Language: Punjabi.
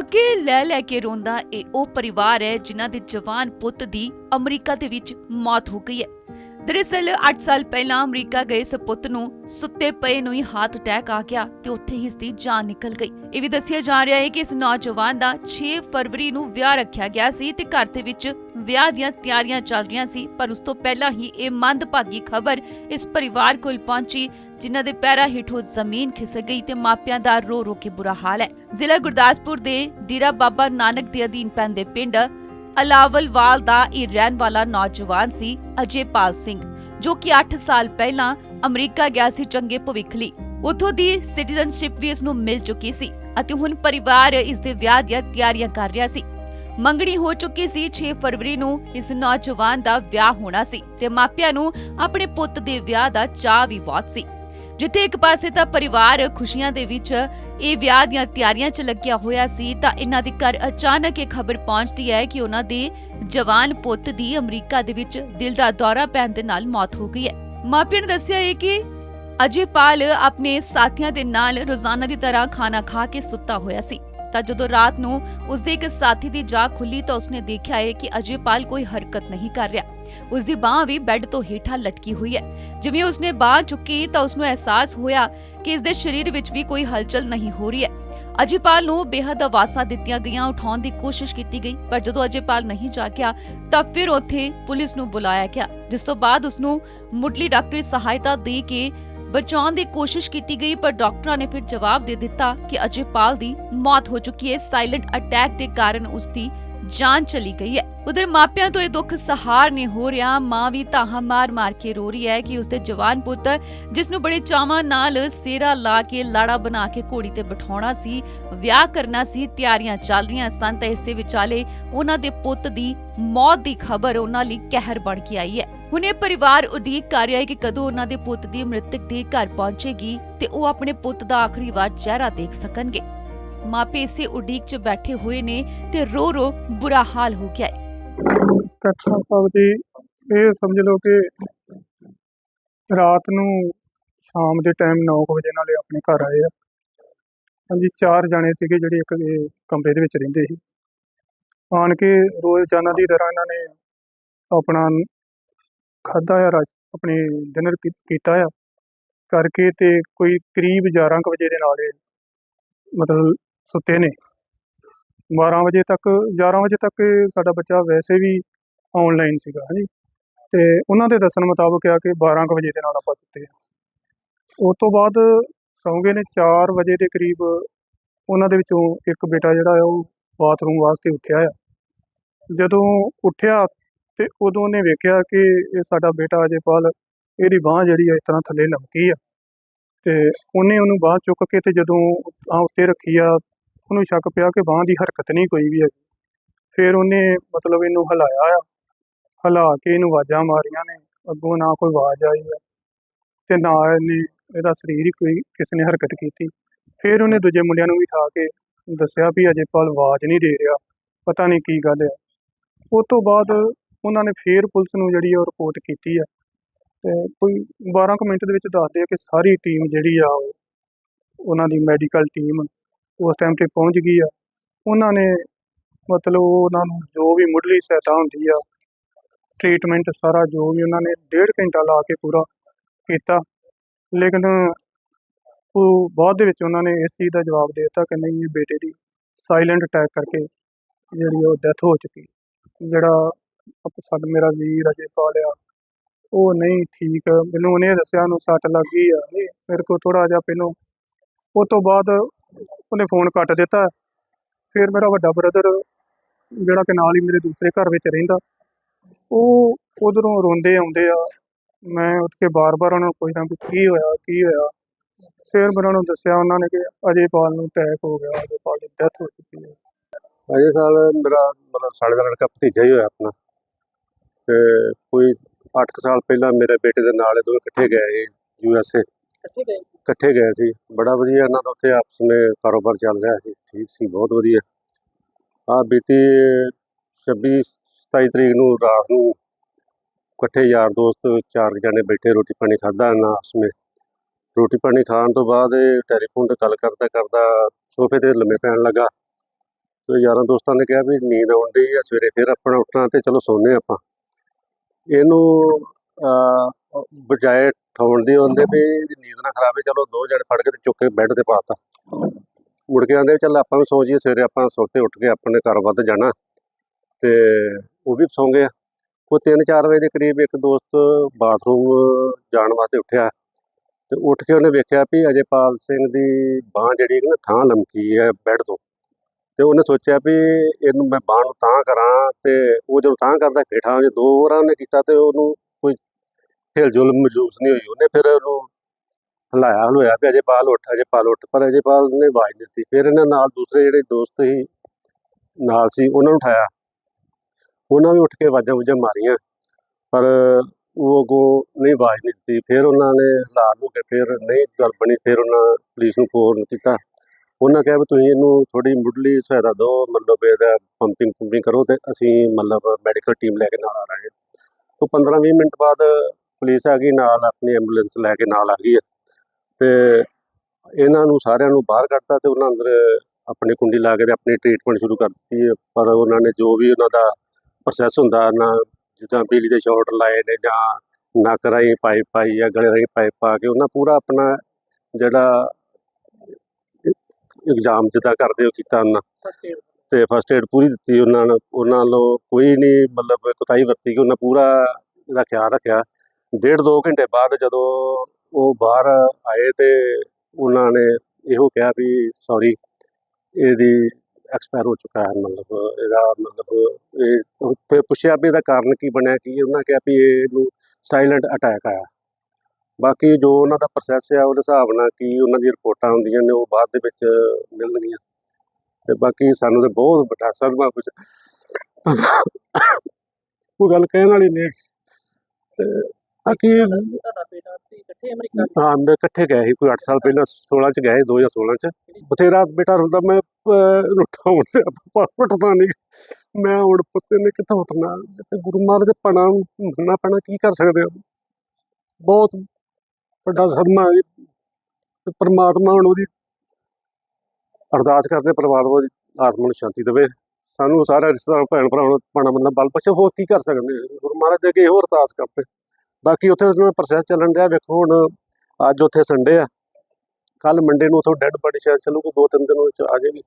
ਅੱਗੇ ਲੈ ਲੈ ਕੇ ਰੋਂਦਾ ਇਹ ਉਹ ਪਰਿਵਾਰ ਹੈ ਜਿਨ੍ਹਾਂ ਦੇ ਜਵਾਨ ਪੁੱਤ ਦੀ ਅਮਰੀਕਾ ਦੇ ਵਿੱਚ ਮੌਤ ਹੋ ਗਈ ਹੈ। ਦਰਅਸਲ 8 ਸਾਲ ਪਹਿਲਾਂ ਅਮਰੀਕਾ ਗਏ ਸਪੁੱਤ ਨੂੰ ਸੁੱਤੇ ਪਏ ਨੂੰ ਹੀ ਹਾਰਟ ਅਟੈਕ ਆ ਗਿਆ ਤੇ ਉੱਥੇ ਹੀ ਇਸ ਦੀ ਜਾਨ ਨਿਕਲ ਗਈ। ਇਹ ਵੀ ਦੱਸਿਆ ਜਾ ਰਿਹਾ ਹੈ ਕਿ ਇਸ ਨੌਜਵਾਨ ਦਾ 6 ਫਰਵਰੀ ਨੂੰ ਵਿਆਹ ਰੱਖਿਆ ਗਿਆ ਸੀ ਤੇ ਘਰ ਦੇ ਵਿੱਚ ਵਿਆਹ ਦੀਆਂ ਤਿਆਰੀਆਂ ਚੱਲ ਰਹੀਆਂ ਸੀ, ਪਰ ਉਸ ਤੋਂ ਪਹਿਲਾਂ ਹੀ ਇਹ ਮੰਦਭਾਗੀ ਖਬਰ ਇਸ ਪਰਿਵਾਰ ਕੋਲ ਪਹੁੰਚੀ, ਜਿਨ੍ਹਾਂ ਦੇ ਪੈਰਾਂ ਹੇਠੋਂ ਜ਼ਮੀਨ ਖਿਸਕ ਗਈ ਤੇ ਮਾਪਿਆਂ ਦਾ ਰੋ ਰੋ ਕੇ ਬੁਰਾ ਹਾਲ ਹੈ। ਜ਼ਿਲ੍ਹਾ ਗੁਰਦਾਸਪੁਰ ਦੇ ਡੇਰਾ ਬਾਬਾ ਨਾਨਕ ਦੇ ਅਧੀਨ ਪੈਂਦੇ ਪਿੰਡ ਅਲਾਵਲਵਾਲ ਦਾ ਇਹ ਰਹਿਣ ਵਾਲਾ ਨੌਜਵਾਨ ਸੀ ਅਜੇਪਾਲ ਸਿੰਘ, ਜੋ ਕਿ 8 ਸਾਲ ਪਹਿਲਾਂ ਅਮਰੀਕਾ ਗਿਆ ਸੀ ਚੰਗੇ ਭਵਿੱਖ ਲਈ। ਉਥੋਂ ਦੀ ਸਿਟੀਜ਼ਨਸ਼ਿਪ ਵੀ ਇਸ ਨੂੰ ਮਿਲ ਚੁੱਕੀ ਸੀ ਅਤੇ ਹੁਣ ਪਰਿਵਾਰ ਇਸ ਦੇ ਵਿਆਹ ਦੀਆਂ ਤਿਆਰੀਆਂ ਕਰ ਰਿਹਾ ਸੀ। ਮੰਗਣੀ ਹੋ ਚੁੱਕੀ ਸੀ 6 ਫਰਵਰੀ ਨੂੰ ਇਸ ਨੌਜਵਾਨ ਦਾ ਵਿਆਹ ਹੋਣਾ ਸੀ ਤੇ ਮਾਪਿਆਂ ਨੂੰ ਆਪਣੇ ਪੁੱਤ ਦੇ ਵਿਆਹ ਦਾ ਚਾਹ ਵੀ ਬਹੁਤ ਸੀ। ਜਿੱਥੇ ਇੱਕ ਪਾਸੇ ਤਾਂ ਪਰਿਵਾਰ ਖੁਸ਼ੀਆਂ ਦੇ ਵਿੱਚ ਇਹ ਵਿਆਹ ਦੀਆਂ ਤਿਆਰੀਆਂ 'ਚ ਲੱਗਿਆ ਹੋਇਆ ਸੀ, ਤਾਂ ਇਹਨਾਂ ਦੇ ਘਰ ਅਚਾਨਕ ਇਹ ਖਬਰ ਪਹੁੰਚਦੀ ਹੈ ਕਿ ਉਹਨਾਂ ਦੇ ਜਵਾਨ ਪੁੱਤ ਦੀ ਅਮਰੀਕਾ ਦੇ ਵਿੱਚ ਦਿਲ ਦਾ ਦੌਰਾ ਪੈਣ ਦੇ ਨਾਲ ਮੌਤ ਹੋ ਗਈ ਹੈ। ਮਾਪਿਆਂ ਨੇ ਦੱਸਿਆ ਹੈ ਕਿ ਅਜੇ ਪਾਲ ਆਪਣੇ ਸਾਥੀਆਂ ਦੇ ਨਾਲ ਰੋਜ਼ਾਨਾ ਦੀ ਤਰ੍ਹਾਂ ਖਾਣਾ ਖਾ ਕੇ ਸੁੱਤਾ ਹੋਇਆ ਸੀ। ਤਾਂ ਜਦੋਂ ਰਾਤ ਨੂੰ ਉਸਦੇ ਇੱਕ ਸਾਥੀ ਦੀ ਜਾਗ ਖੁੱਲੀ ਤਾਂ ਉਸਨੇ ਦੇਖਿਆ ਹੈ ਕਿ ਅਜੇਪਾਲ ਕੋਈ ਹਰਕਤ ਨਹੀਂ ਕਰ ਰਿਹਾ। ਉਸਦੀ ਬਾਹ ਵੀ ਬੈੱਡ ਤੋਂ ਹੇਠਾਂ ਲਟਕੀ ਹੋਈ ਹੈ। ਜਿਵੇਂ ਉਸਨੇ ਬਾਹ ਚੁੱਕੀ ਤਾਂ ਉਸਨੂੰ ਅਹਿਸਾਸ ਹੋਇਆ ਕਿ ਇਸ ਸਰੀਰ ਵਿੱਚ ਵੀ ਕੋਈ ਹਲਚਲ ਨਹੀਂ ਹੋ ਰਹੀ ਹੈ। ਅਜੇਪਾਲ ਨੂੰ ਬੇਹੱਦ ਆਵਾਜ਼ਾਂ ਦਿੱਤੀਆਂ ਗਈਆਂ, ਉਠਾਉਣ ਦੀ ਕੋਸ਼ਿਸ਼ ਕੀਤੀ ਗਈ, ਪਰ ਜਦੋਂ ਅਜੇਪਾਲ ਨਹੀਂ ਜਾਗਿਆ ਤਾਂ ਫਿਰ ਉੱਥੇ ਪੁਲਿਸ ਨੂੰ ਬੁਲਾਇਆ ਗਿਆ, ਜਿਸ ਤੋਂ ਬਾਅਦ ਉਸਨੂੰ ਮੁੱਢਲੀ ਡਾਕਟਰੀ ਸਹਾਇਤਾ ਦੇ ਕੇ ਬਚਾਉਣ ਦੀ ਕੋਸ਼ਿਸ਼ ਕੀਤੀ ਗਈ, ਪਰ ਡਾਕਟਰਾਂ ਨੇ ਫਿਰ ਜਵਾਬ ਦੇ ਦਿੱਤਾ ਕਿ ਅਜੇਪਾਲ ਦੀ ਮੌਤ ਹੋ ਚੁੱਕੀ ਹੈ। ਸਾਇਲੈਂਟ ਅਟੈਕ ਦੇ ਕਾਰਨ ਉਸ ਦੀ ਜਾਨ ਚਲੀ ਗਈ ਹੈ। ਉਧਰ ਮਾਪਿਆਂ ਤੋਂ ਇਹ ਦੁੱਖ ਸਹਾਰ ਨਹੀਂ ਹੋ ਰਿਹਾ। ਮਾਂ ਵੀ ਤਾਹਾਂ ਮਾਰ ਮਾਰ ਕੇ ਰੋ ਰਹੀ ਹੈ ਕਿ ਉਸਦੇ ਜਵਾਨ ਪੁੱਤ ਜਿਸ ਨੂੰ ਬੜੇ ਚਾਵਾਂ ਨਾਲ ਸੇਰਾ ਲਾ ਕੇ, ਲਾੜਾ ਬਣਾ ਕੇ ਘੋੜੀ ਤੇ ਬਿਠਾਉਣਾ ਸੀ, ਵਿਆਹ ਕਰਨਾ ਸੀ, ਤਿਆਰੀਆਂ ਚੱਲ ਰਹੀਆਂ ਸਨ, ਤਾਂ ਇਸੇ ਵਿਚਾਲੇ ਉਹਨਾਂ ਦੇ ਪੁੱਤ ਦੀ ਮੌਤ ਦੀ ਖਬਰ ਉਹਨਾਂ ਲਈ ਕਹਿਰ ਬਣ ਕੇ ਆਈ ਹੈ। ਹੁਣ ਇਹ ਪਰਿਵਾਰ ਉਡੀਕ ਕਰ ਰਿਹਾ ਹੈ ਕਿ ਕਦੋਂ ਉਹਨਾਂ ਦੇ ਪੁੱਤ ਦੀ ਮ੍ਰਿਤਕ ਦੇ ਘਰ ਪਹੁੰਚੇਗੀ ਤੇ ਉਹ ਆਪਣੇ ਪੁੱਤ ਦਾ ਆਖਰੀ ਵਾਰ ਚਿਹਰਾ ਦੇਖ ਸਕਣਗੇ। ਮਾਪੇ ਇਸੇ ਉਡੀਕ 'ਚ ਬੈਠੇ ਹੋਏ ਨੇ ਤੇ ਰੋ ਰੋ ਬੁਰਾ ਹਾਲ ਹੋ ਗਿਆ ਹੈ। ਕੱਛਾ ਸਾਹਿਬ ਜੀ, ਇਹ ਸਮਝ ਲਓ ਕਿ ਰਾਤ ਨੂੰ ਸ਼ਾਮ ਦੇ ਟਾਈਮ 9 ਵਜੇ ਨਾਲੇ ਆਪਣੇ ਘਰ ਆਏ ਆ। ਹਾਂਜੀ, ਚਾਰ ਜਣੇ ਸੀਗੇ ਜਿਹੜੇ ਇੱਕ ਇਹ ਕਮਰੇ ਦੇ ਵਿੱਚ ਰਹਿੰਦੇ ਸੀ। ਆਣ ਕੇ ਰੋਜ਼ਾਨਾ ਦੀ ਤਰ੍ਹਾਂ ਇਹਨਾਂ ਨੇ ਆਪਣਾ ਖਾਧਾ ਆ, ਰਾਜ ਆਪਣੇ ਡਿਨਰ ਕੀਤਾ ਆ। ਕਰਕੇ ਤੇ ਕੋਈ ਕਰੀਬ 11 ਕੁ ਵਜੇ ਦੇ ਨਾਲ ਇਹ ਮਤਲਬ ਸੁੱਤੇ ਨੇ। 12 ਵਜੇ ਤੱਕ 11 ਵਜੇ ਤੱਕ ਸਾਡਾ ਬੱਚਾ ਵੈਸੇ ਵੀ ਆਨਲਾਈਨ ਸੀਗਾ, ਹਾਂਜੀ। ਤੇ ਉਹਨਾਂ ਦੇ ਦੱਸਣ ਮੁਤਾਬਕ ਆ ਕਿ 12 ਕੁ ਵਜੇ ਦੇ ਨਾਲ ਆਪਾਂ ਸੁੱਤੇ ਆ। ਉਸ ਤੋਂ ਬਾਅਦ ਸੌਂ ਨੇ 4 ਵਜੇ ਦੇ ਕਰੀਬ, ਉਹਨਾਂ ਦੇ ਵਿੱਚੋਂ ਇੱਕ ਬੇਟਾ ਜਿਹੜਾ ਆ, ਉਹ ਬਾਥਰੂਮ ਵਾਸਤੇ ਉੱਠਿਆ ਆ। ਜਦੋਂ ਉੱਠਿਆ ਤੇ ਉਦੋਂ ਉਹਨੇ ਵੇਖਿਆ ਕਿ ਇਹ ਸਾਡਾ ਬੇਟਾ ਅਜੇਪਾਲ ਇਹਦੀ ਬਾਹ ਜਿਹੜੀ ਆ, ਇਸ ਤਰ੍ਹਾਂ ਥੱਲੇ ਲਮਕੀ ਆ। ਤੇ ਉਹਨੇ ਉਹਨੂੰ ਬਾਹ ਚੁੱਕ ਕੇ ਤੇ ਜਦੋਂ ਆ ਉੱਤੇ ਰੱਖੀ ਆ ਉਹਨੂੰ ਸ਼ੱਕ ਪਿਆ ਕਿ ਬਾਹ ਦੀ ਹਰਕਤ ਨਹੀਂ ਕੋਈ ਵੀ ਹੈਗੀ। ਫਿਰ ਉਹਨੇ ਮਤਲਬ ਇਹਨੂੰ ਹਿਲਾਇਆ ਆ। ਹਿਲਾ ਕੇ ਇਹਨੂੰ ਆਵਾਜ਼ਾਂ ਮਾਰੀਆਂ ਨੇ। ਅੱਗੋਂ ਨਾ ਕੋਈ ਆਵਾਜ਼ ਆਈ ਆ ਤੇ ਨਾ ਇਹਨੇ ਇਹਦਾ ਸਰੀਰ ਹੀ ਕੋਈ ਕਿਸੇ ਨੇ ਹਰਕਤ ਕੀਤੀ। ਫਿਰ ਉਹਨੇ ਦੂਜੇ ਮੁੰਡਿਆਂ ਨੂੰ ਵੀ ਠਾ ਕੇ ਦੱਸਿਆ ਵੀ ਅਜੇ ਅਜੇਪਾਲ ਆਵਾਜ਼ ਨਹੀਂ ਦੇ ਰਿਹਾ। ਪਤਾ ਨਹੀਂ ਕੀ ਗੱਲ ਹੈ ਉਸ ਤੋਂ ਬਾਅਦ ਉਹਨਾਂ ਨੇ ਫੇਰ ਪੁਲਿਸ ਨੂੰ ਜਿਹੜੀ ਉਹ ਰਿਪੋਰਟ ਕੀਤੀ ਆ। ਤੇ ਕੋਈ 12 ਕੁ ਮਿੰਟ ਦੇ ਵਿੱਚ ਦੱਸਦੇ ਆ ਕਿ ਸਾਰੀ ਟੀਮ ਜਿਹੜੀ ਆ ਉਹ, ਉਹਨਾਂ ਦੀ ਮੈਡੀਕਲ ਟੀਮ ਉਸ ਟਾਈਮ ਤੇ ਪਹੁੰਚ ਗਈ ਆ। ਉਹਨਾਂ ਨੇ ਮਤਲਬ ਉਹਨਾਂ ਨੂੰ ਜੋ ਵੀ ਮੁੱਢਲੀ ਸਹਾਇਤਾ ਹੁੰਦੀ ਆ ਟ੍ਰੀਟਮੈਂਟ ਸਾਰਾ ਜੋ ਵੀ ਉਹਨਾਂ ਨੇ ਡੇਢ ਘੰਟਾ ਲਾ ਕੇ ਪੂਰਾ ਕੀਤਾ। ਲੇਕਿਨ ਉਹ ਬਾਅਦ ਦੇ ਵਿੱਚ ਉਹਨਾਂ ਨੇ ਇਸ ਚੀਜ਼ ਦਾ ਜਵਾਬ ਦੇ ਦਿੱਤਾ ਕਿ ਨਹੀਂ, ਇਹ ਬੇਟੇ ਦੀ ਸਾਇਲੈਂਟ ਅਟੈਕ ਕਰਕੇ ਜਿਹੜੀ ਉਹ ਡੈਥ ਹੋ ਚੁੱਕੀ। ਜਿਹੜਾ ਆਪ- ਸਾਡਾ, ਮੇਰਾ ਵੀਰ ਅਜੇ ਪਾਲਿਆ, ਉਹ ਨਹੀਂ ਠੀਕ। ਮੈਨੂੰ ਉਹਨੇ ਦੱਸਿਆ ਉਹਨੂੰ ਸੱਟ ਲੱਗ ਗਈ ਆ। ਮੇਰੇ ਕੋਲ ਥੋੜਾ ਜਿਹਾ ਪਹਿਲੋਂ, ਉਹ ਤੋਂ ਬਾਅਦ ਉਹਨੇ ਫੋਨ ਕੱਟ ਦਿੱਤਾ। ਫਿਰ ਮੇਰਾ ਵੱਡਾ ਬ੍ਰਦਰ ਜਿਹੜਾ ਕਿ ਨਾਲ ਹੀ ਮੇਰੇ ਦੂਸਰੇ ਘਰ ਵਿੱਚ ਰਹਿੰਦਾ, ਉਹ ਉਧਰੋਂ ਰੋਂਦੇ ਆਉਂਦੇ ਆ। ਮੈਂ ਉੱਠ ਕੇ ਬਾਰ-ਬਾਰ ਉਹਨਾਂ ਨੂੰ ਪੁੱਛਦਾ ਕਿ ਕੀ ਹੋਇਆ ਕੀ ਹੋਇਆ? ਫਿਰ ਮੈਂ ਉਹਨਾਂ ਨੂੰ ਦੱਸਿਆ, ਉਹਨਾਂ ਨੇ ਕਿ ਅਜੇ ਪਾਲ ਨੂੰ ਅਟੈਕ ਹੋ ਗਿਆ, ਅਜੇ ਪਾਲ ਦੀ ਡੈਥ ਹੋ ਚੁੱਕੀ ਹੈ। ਅਜੇ ਸਾਲ ਮੇਰਾ ਮਤਲਬ ਸਾਲੇ ਦਾ ਲੜਕਾ ਭਤੀਜਾ ਹੀ ਹੋਇਆ ਆਪਣਾ। ਤੇ ਕੋਈ 8 ਸਾਲ ਪਹਿਲਾਂ ਮੇਰੇ ਬੇਟੇ ਦੇ ਨਾਲ ਇਹ ਦੋਵੇਂ ਇਕੱਠੇ ਗਏ ਯੂ ਐਸ ਏ। ਇਕੱਠੇ ਗਏ ਸੀ? ਇਕੱਠੇ ਗਏ ਸੀ। ਬੜਾ ਵਧੀਆ ਇਹਨਾਂ ਦਾ ਉੱਥੇ ਆਪਸ ਵਿੱਚ ਕਾਰੋਬਾਰ ਚੱਲ ਰਿਹਾ ਸੀ। ਠੀਕ ਸੀ, ਬਹੁਤ ਵਧੀਆ। ਆ ਬੀਤੀ 26 27 ਤਰੀਕ ਨੂੰ ਰਾਤ ਨੂੰ ਇਕੱਠੇ ਯਾਰ ਦੋਸਤ ਚਾਰ ਕੁ ਜਣੇ ਬੈਠੇ, ਰੋਟੀ ਪਾਣੀ ਖਾਦਾ ਇਹਨਾਂ ਆਪਸ ਵਿੱਚ। ਰੋਟੀ ਪਾਣੀ ਖਾਣ ਤੋਂ ਬਾਅਦ ਇਹ ਟੈਲੀਫੋਨ ਤੇ ਗੱਲ ਕਰਦਾ ਕਰਦਾ ਸੋਫੇ ਤੇ ਲੰਮੇ ਪੈਣ ਲੱਗਾ। ਤੇ ਯਾਰਾਂ ਦੋਸਤਾਂ ਨੇ ਕਿਹਾ ਵੀ ਨੀਂਦ ਆਉਂਦੀ ਆ, ਸਵੇਰੇ ਫਿਰ ਆਪਣਾ ਉੱਠਣਾ ਤੇ ਚਲੋ ਸੌਂਦੇ ਆਪਾਂ। ਇਹਨੂੰ ਬਜਾਏ ਠਾਉਣ ਦੀ ਹੁੰਦੇ ਵੀ ਇਹਦੀ ਨੀਂਦ ਨਾ ਖਰਾਬ ਹੈ ਚਲੋ ਦੋ ਜਣੇ ਫੜ ਕੇ ਤੇ ਚੁੱਕ ਕੇ ਬੈੱਡ ਤੇ ਪਾਤਾ। ਮੁੜ ਕੇ ਆਂਦੇ ਚੱਲ ਆਪਾਂ ਵੀ ਸੌਂ ਜਾਈਏ, ਸਵੇਰੇ ਆਪਾਂ ਸੁੱਤੇ ਉੱਠ ਕੇ ਆਪਣੇ ਘਰ ਵੱਲ ਜਾਣਾ। ਤੇ ਉਹ ਵੀ ਸੌਂ ਗਏ। ਉਹ 3-4 ਵਜੇ ਦੇ ਕਰੀਬ ਇੱਕ ਦੋਸਤ ਬਾਥਰੂਮ ਜਾਣ ਵਾਸਤੇ ਉੱਠਿਆ। ਤੇ ਉੱਠ ਕੇ ਉਹਨੇ ਵੇਖਿਆ ਵੀ ਅਜੇਪਾਲ ਸਿੰਘ ਦੀ ਬਾਹ ਜਿਹੜੀ ਹੈ ਨਾ, ਥਾਂ ਲਮਕੀ ਹੈ ਬੈੱਡ ਤੋਂ। ਤੇ ਉਹਨੇ ਸੋਚਿਆ ਵੀ ਇਹਨੂੰ ਮੈਂ ਬਾਹ ਨੂੰ ਤਾਂ ਕਰਾਂ ਤੇ ਉਹ ਜਦੋਂ ਤਾਂ ਕਰਦਾ, ਹੇਠਾਂ ਜੇ ਦੋ ਵਾਰਾਂ ਉਹਨੇ ਕੀਤਾ ਤੇ ਉਹਨੂੰ ਹਿਲ ਜੁਲ ਮਹਿਸੂਸ ਨਹੀਂ ਹੋਈ। ਉਹਨੇ ਫਿਰ ਉਹਨੂੰ ਹਲਾਇਆ, ਹਲੋਇਆ ਵੀ ਅਜੇ ਪਾਲ ਉੱਠ, ਅਜੇ ਪਾਲ ਉੱਠ, ਪਰ ਅਜੇ ਪਾਲ ਨੇ ਆਵਾਜ਼ ਨਹੀਂ ਦਿੱਤੀ। ਫਿਰ ਇਹਨਾਂ ਨਾਲ ਦੂਸਰੇ ਜਿਹੜੇ ਦੋਸਤ ਸੀ, ਨਾਲ ਸੀ, ਉਹਨਾਂ ਨੂੰ ਉਠਾਇਆ। ਉਹਨਾਂ ਵੀ ਉੱਠ ਕੇ ਆਵਾਜ਼ਾਂ ਵੂਜ਼ਾਂ ਮਾਰੀਆਂ, ਪਰ ਉਹ ਅੱਗੋਂ ਨਹੀਂ ਆਵਾਜ਼ ਨਹੀਂ ਦਿੱਤੀ। ਫਿਰ ਉਹਨਾਂ ਨੇ ਹਿਲਾ ਲੂ ਕੇ ਫਿਰ ਨਹੀਂ ਗੱਲ ਬਣੀ, ਫਿਰ ਉਹਨਾਂ ਪੁਲਿਸ ਨੂੰ ਫੋਨ ਕੀਤਾ। ਉਹਨਾਂ ਕਿਹਾ ਵੀ ਤੁਸੀਂ ਇਹਨੂੰ ਥੋੜੀ ਮੁੱਢਲੀ ਸਹਾਇਤਾ ਦਿਓ, ਮਤਲਬ ਇਹਦਾ ਪੰਪਿੰਗ ਪੰਪਿੰਗ ਕਰੋ ਤੇ ਅਸੀਂ ਮਤਲਬ ਮੈਡੀਕਲ ਟੀਮ ਲੈ ਕੇ ਨਾਲ ਆ ਰਹੇ ਹਾਂ ਤੋਂ 15-20 ਮਿੰਟ ਬਾਅਦ ਪੁਲਿਸ ਆ ਗਈ ਨਾਲ ਆਪਣੀ ਐਂਬੂਲੈਂਸ ਲੈ ਕੇ ਨਾਲ ਆ ਗਈ ਹੈ। ਤੇ ਇਹਨਾਂ ਨੂੰ ਸਾਰਿਆਂ ਨੂੰ ਬਾਹਰ ਕੱਢਤਾ ਤੇ ਉਹਨਾਂ ਅੰਦਰ ਆਪਣੀ ਕੁੰਡੀ ਲਾ ਕੇ ਤੇ ਆਪਣੀ ਟ੍ਰੀਟਮੈਂਟ ਸ਼ੁਰੂ ਕਰ ਦਿੱਤੀ ਹੈ। ਪਰ ਉਹਨਾਂ ਨੇ ਜੋ ਵੀ ਉਹਨਾਂ ਦਾ ਪ੍ਰੋਸੈਸ ਹੁੰਦਾ ਨਾ ਜਿੱਦਾਂ ਬਿਜਲੀ ਦੇ ਸ਼ਾਰਟ ਲਾਏ ਨੇ ਜਾਂ ਨੱਕ ਰਾਹੀਂ ਪਾਈਪ ਪਾਈ ਜਾਂ ਗਲੇ ਰਾਹੀਂ ਪਾਈਪ ਪਾ ਕੇ ਉਹਨਾਂ ਪੂਰਾ ਆਪਣਾ ਜਿਹੜਾ ਇਗਜ਼ਾਮ ਜਿੱਦਾਂ ਕਰਦੇ ਹੋ ਕੀਤਾ ਉਹਨਾਂ। ਤੇ ਫਸਟ ਏਡ ਪੂਰੀ ਦਿੱਤੀ ਉਹਨਾਂ ਨੂੰ। ਉਹਨਾਂ ਵੱਲੋਂ ਕੋਈ ਨਹੀਂ ਮਤਲਬ ਕੁਤਾਈ ਵਰਤੀ ਕਿ ਉਹਨਾਂ ਪੂਰਾ ਇਹਦਾ ਖਿਆਲ ਰੱਖਿਆ। ਡੇਢ ਦੋ ਘੰਟੇ ਬਾਅਦ ਜਦੋਂ ਉਹ ਬਾਹਰ ਆਏ ਤੇ ਉਹਨਾਂ ਨੇ ਇਹੋ ਕਿਹਾ ਵੀ ਸੌਰੀ ਇਹਦੀ ਐਕਸਪਾਇਰ ਹੋ ਚੁੱਕਾ ਹੈ, ਮਤਲਬ ਇਹਦਾ ਮਤਲਬ ਇਹ ਫਿਰ ਪੁੱਛਿਆ ਵੀ ਇਹਦਾ ਕਾਰਨ ਕੀ ਬਣਿਆ, ਕੀ ਉਹਨਾਂ ਕਿਹਾ ਵੀ ਇਹਨੂੰ ਸਾਇਲੈਂਟ ਅਟੈਕ ਆਇਆ। ਬਾਕੀ ਜੋ ਉਹਨਾਂ ਦਾ ਪ੍ਰੋਸੈਸ ਆ, ਉਹਦੇ ਹਿਸਾਬ ਨਾਲ ਕੀ ਉਹਨਾਂ ਦੀਆਂ ਰਿਪੋਰਟਾਂ ਹੁੰਦੀਆਂ ਨੇ, ਉਹ ਬਾਅਦ ਦੇ ਵਿੱਚ ਮਿਲਣਗੀਆਂ। ਤੇ ਬਾਕੀ ਸਾਨੂੰ ਤੇ ਬਹੁਤ ਵੱਡਾ ਸਦਮਾ ਕੁਝ ਉਹ ਗੱਲ ਕਹਿਣ ਵਾਲੀ ਨਹੀਂ। ਤੇ ਬਾਕੀ ਤੁਹਾਡਾ ਬੇਟਾ ਤੇ ਇਕੱਠੇ ਅਮਰੀਕਾ ਹਾਂ ਮੈਂ ਇਕੱਠੇ ਗਏ ਸੀ ਕੋਈ 8 ਸਾਲ ਪਹਿਲਾਂ 16 ਚ ਗਏ 2016 ਚ। ਬਥੇਰਾ ਬੇਟਾ ਹੁੰਦਾ ਮੈਂ ਰੁੱਠਾ ਹੁੰਦੇ ਉੱਠਦਾ ਨਹੀਂ। ਮੈਂ ਹੁਣ ਪੁੱਤੇ ਨੇ ਕਿੱਥੋਂ ਉੱਠਣਾ ਜਿੱਥੇ ਗੁਰੂ ਮਹਾਰਾਜ ਦੇ ਪਣਾ ਨੂੰ ਮੰਨਣਾ ਪੈਣਾ ਕੀ ਕਰ ਸਕਦੇ ਹੋ ਬਹੁਤ ਵੱਡਾ ਸਦਮਾ ਹੈ ਪ੍ਰਮਾਤਮਾ ਹੁਣ ਉਹਦੀ ਅਰਦਾਸ ਕਰਦੇ ਪਰਿਵਾਰ ਉਹ ਆਤਮਾ ਨੂੰ ਸ਼ਾਂਤੀ ਦੇਵੇ। ਸਾਨੂੰ ਸਾਰਾ ਰਿਸ਼ਤੇਦਾਰ ਭੈਣ ਭਰਾਵਾਂ ਨੂੰ ਪਾਣਾ ਬੰਦਾ ਬਲ ਬਖਸ਼ੇ ਹੋਰ ਕੀ ਕਰ ਸਕਦੇ? ਗੁਰੂ ਮਹਾਰਾਜ ਦੇ ਅੱਗੇ ਇਹੋ ਅਰਦਾਸ ਕਰਦੇ। ਬਾਕੀ ਉੱਥੇ ਪ੍ਰੋਸੈਸ ਚੱਲਣ ਡਿਆ, ਵੇਖੋ ਹੁਣ ਅੱਜ ਉੱਥੇ ਸੰਡੇ ਆ। ਕੱਲ ਮੰਡੇ ਨੂੰ ਉੱਥੋਂ ਡੈੱਡ ਬੋਡੀ ਸ਼ਾਇਦ ਚੱਲੂਗੀ, ਦੋ ਤਿੰਨ ਦਿਨ ਵਿੱਚ ਆ ਜਾਏਗੀ।